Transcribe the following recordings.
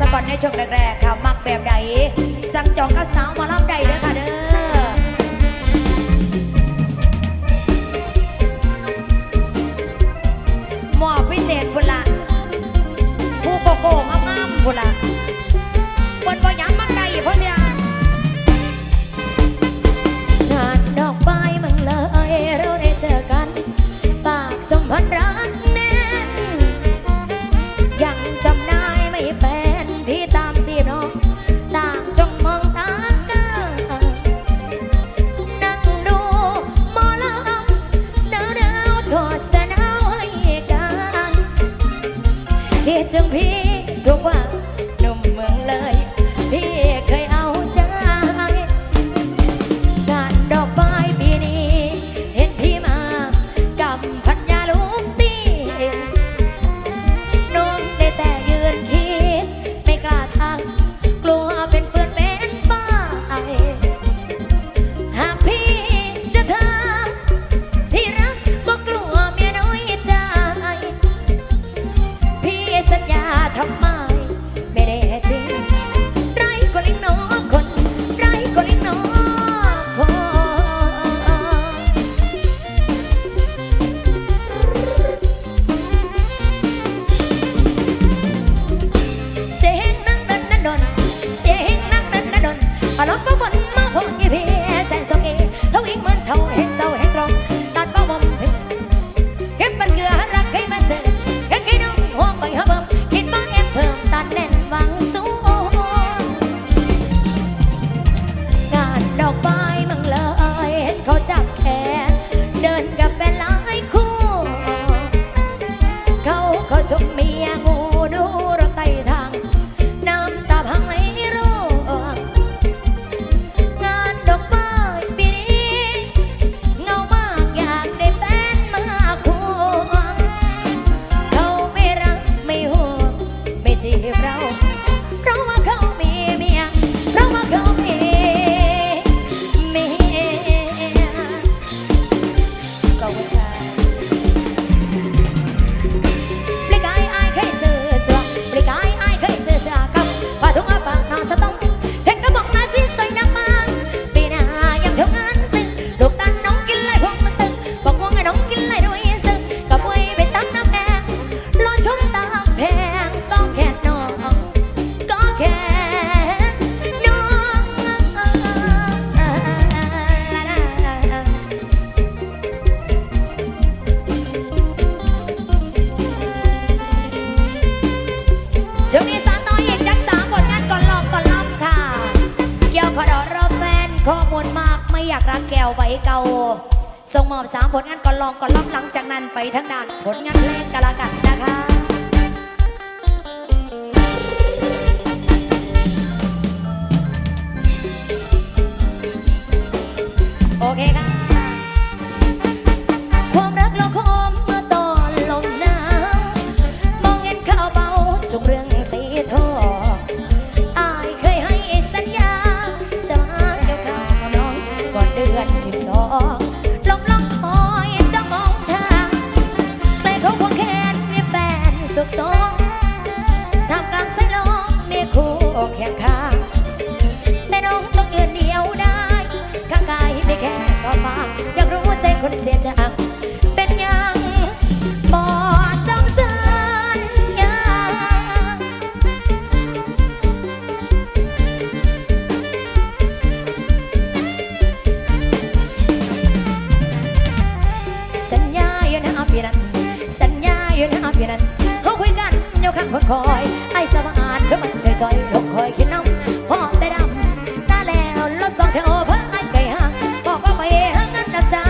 สะก่อนในช่วงแรกๆค่ะ มักแบบใดสั่งจองกับสาวมาล่ำใดเด้อค่ะเด้อหมอบพิเศษพุ่นละผู้โกโก้งามๆพุ่นละคนบ่ยัง ส่งมอบสามผลงานก่อนลองก่อนล้อมหลังจากนั้นไปทั้งด้านผลงานแรลงกาลกันนะคะโอเคค่ะ อยไอ้สบานเธอมันใจจอยลงคอยคิดน้ำพอมแต่ดำตาแล้วรถสองแถวเพิ่งไอ้ไก่ห่างบอกว่าไปหางันนะจ๊า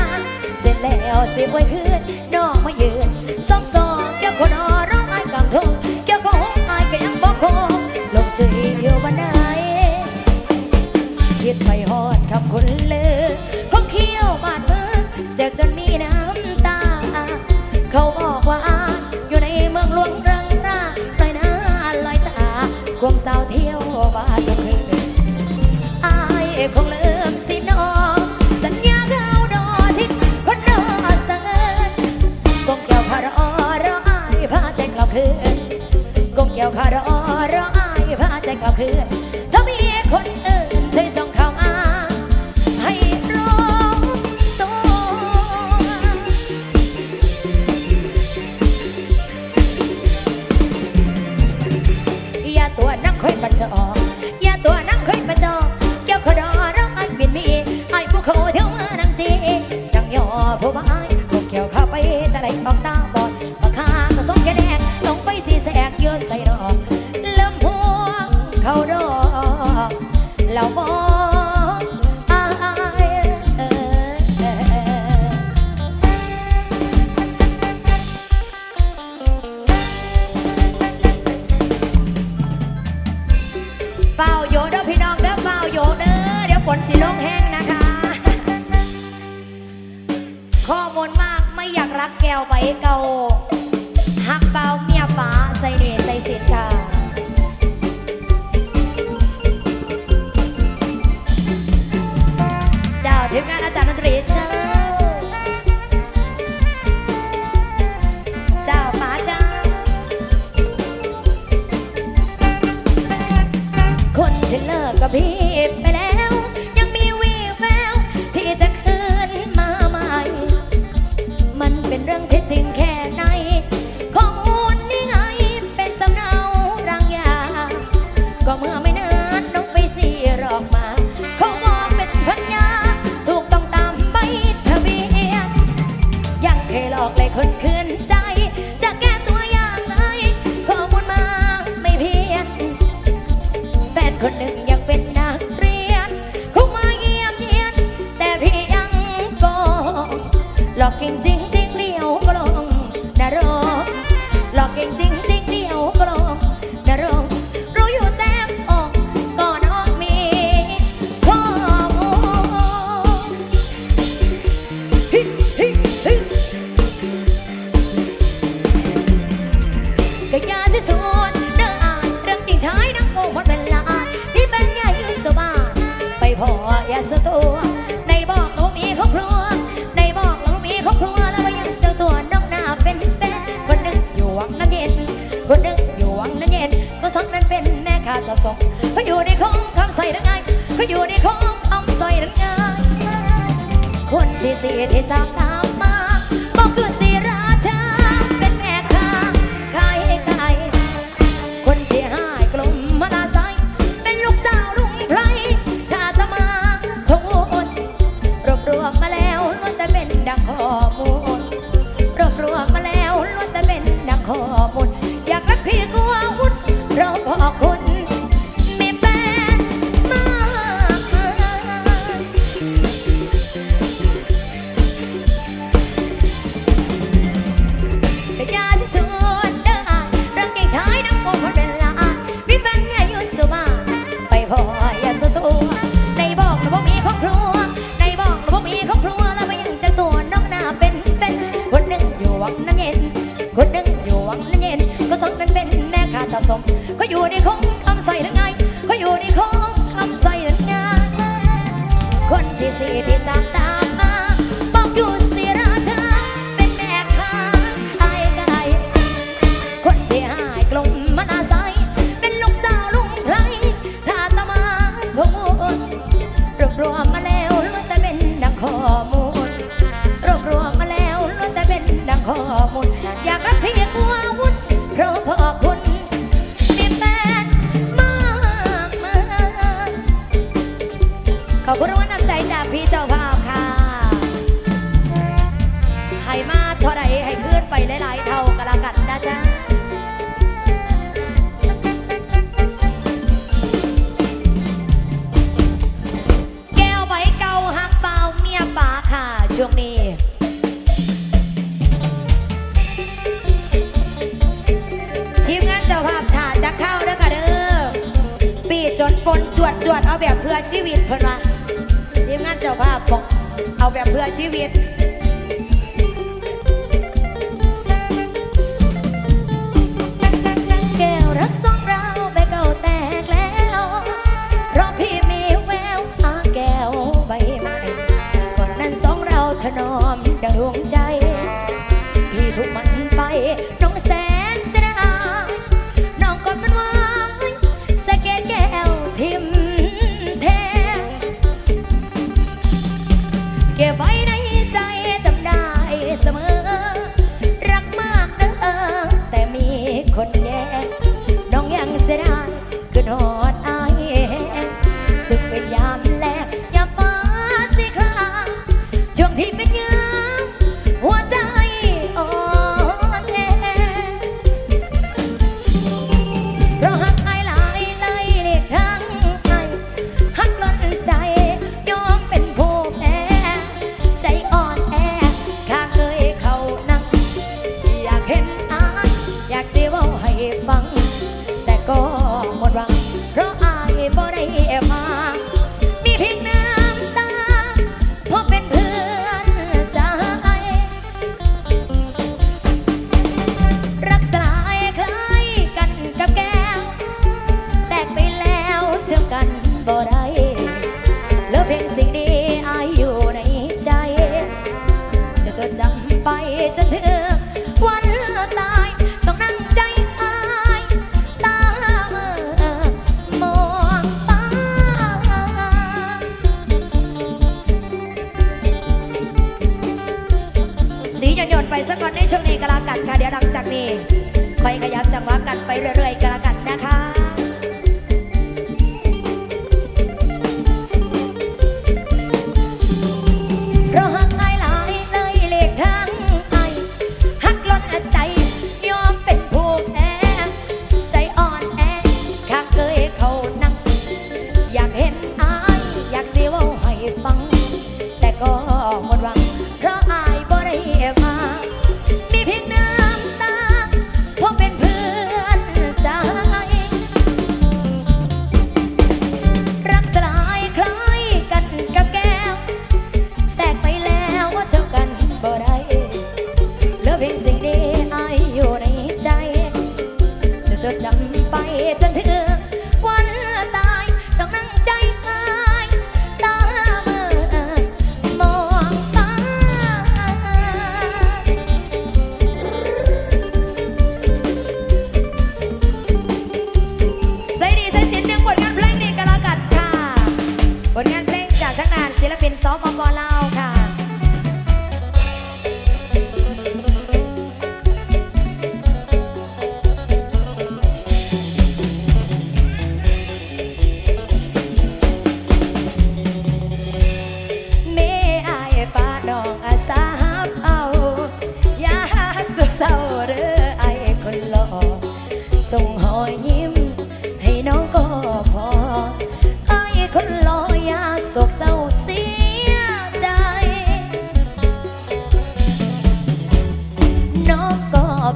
เสร็จแล้วสิบไว้คืนน้องมายืนสองสองเกี่ยวคนอร้องไอ้กำทงเกี่ยวของไอ้ก็ยังบอกคงลงจุยอยู่บ้านไหนคิดไปหอดคำคนเลือของเขี้ยวบาดมือเจ็บจนมีน้ำตา เขาบอกว่าอยู่ในเมืองหลวง ควงสาวเที่ยวบ้านทุกคืนอายคงเลิมสิน้องสัญญาเขาดอทิศคนรอเสินกงแก้วคารอรออายพาใจกลับคืนกงแก้วคารอรออายพาใจกลับคืนถ้ามีคนอื่น เขาอยู่ในของคำใส่ทั้งไงเขาอยู่ในของคำใส่ทั้งไงคนที่สี่ที่สามตามมาก็คือสีราชาเป็นแม่ค้าขายไก่คนที่ห้ากลุ่มมาลาไซเป็นลูกสาวลุงไพรชาตมาโคนรวบรวมมาแล้วล้วนแต่เป็นดังข้อมูลรวบรวมมาแล้วล้วนแต่เป็นดังข้อมูลอยากรักพี่กลัววุ่นเราพอค รับส่ก็อยู่ในของคำใส่ทั้งไงก็อยู่ในของคำใส่ทั้ไงคนที่สี่ที่สามตามมาบอกอยู่สีราชาเป็นแม่ค้าไอ้ไก่คนที่ห้ากลุ่มมานาใสเป็นลูกสาวลุงไพรถ้าตามาขโมยรวบรวมมาแล้วล้วนแต่เป็นดังข้อมูลรวบรวมมาแล้วล้วนแต่เป็นดังข้อมูลอยากรักเพียงกู นจวดจวดเอาแบบเพื่อชีวิตเพื่อนมาทีมงานเจ้าภาพบอกเอาแบบเพื่อชีวิตแก้วรักสองเราไปเก่าแตกแล้วเพราะพี่มีแววหาแก้วใบก่อนนั้นสองเราถนอมดังดวง ไปสักก้อนในช่วงนี้ก็แล้กันค่ะเดี๋ยวหลังจากนี้ค่อยขยับจังหวะกันไปเรื่อยๆก็แล้กันนะคะ ดำไปจนถึง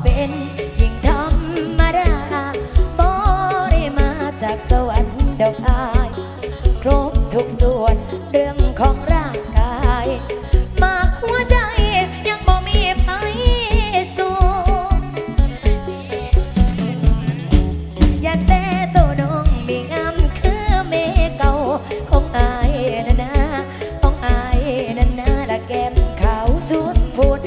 เป็นยิ่งธรรมดาบ่ไดมาจากสวรรค์ดอกอครบทุกส่วนเรื่ของร่างกายมาหัวใจยังบ่มีไปสู่ยากแต่ตน้องมีงามคือเมก่าของอายนะนะของอายนะนละแก้มขาวจุนพูด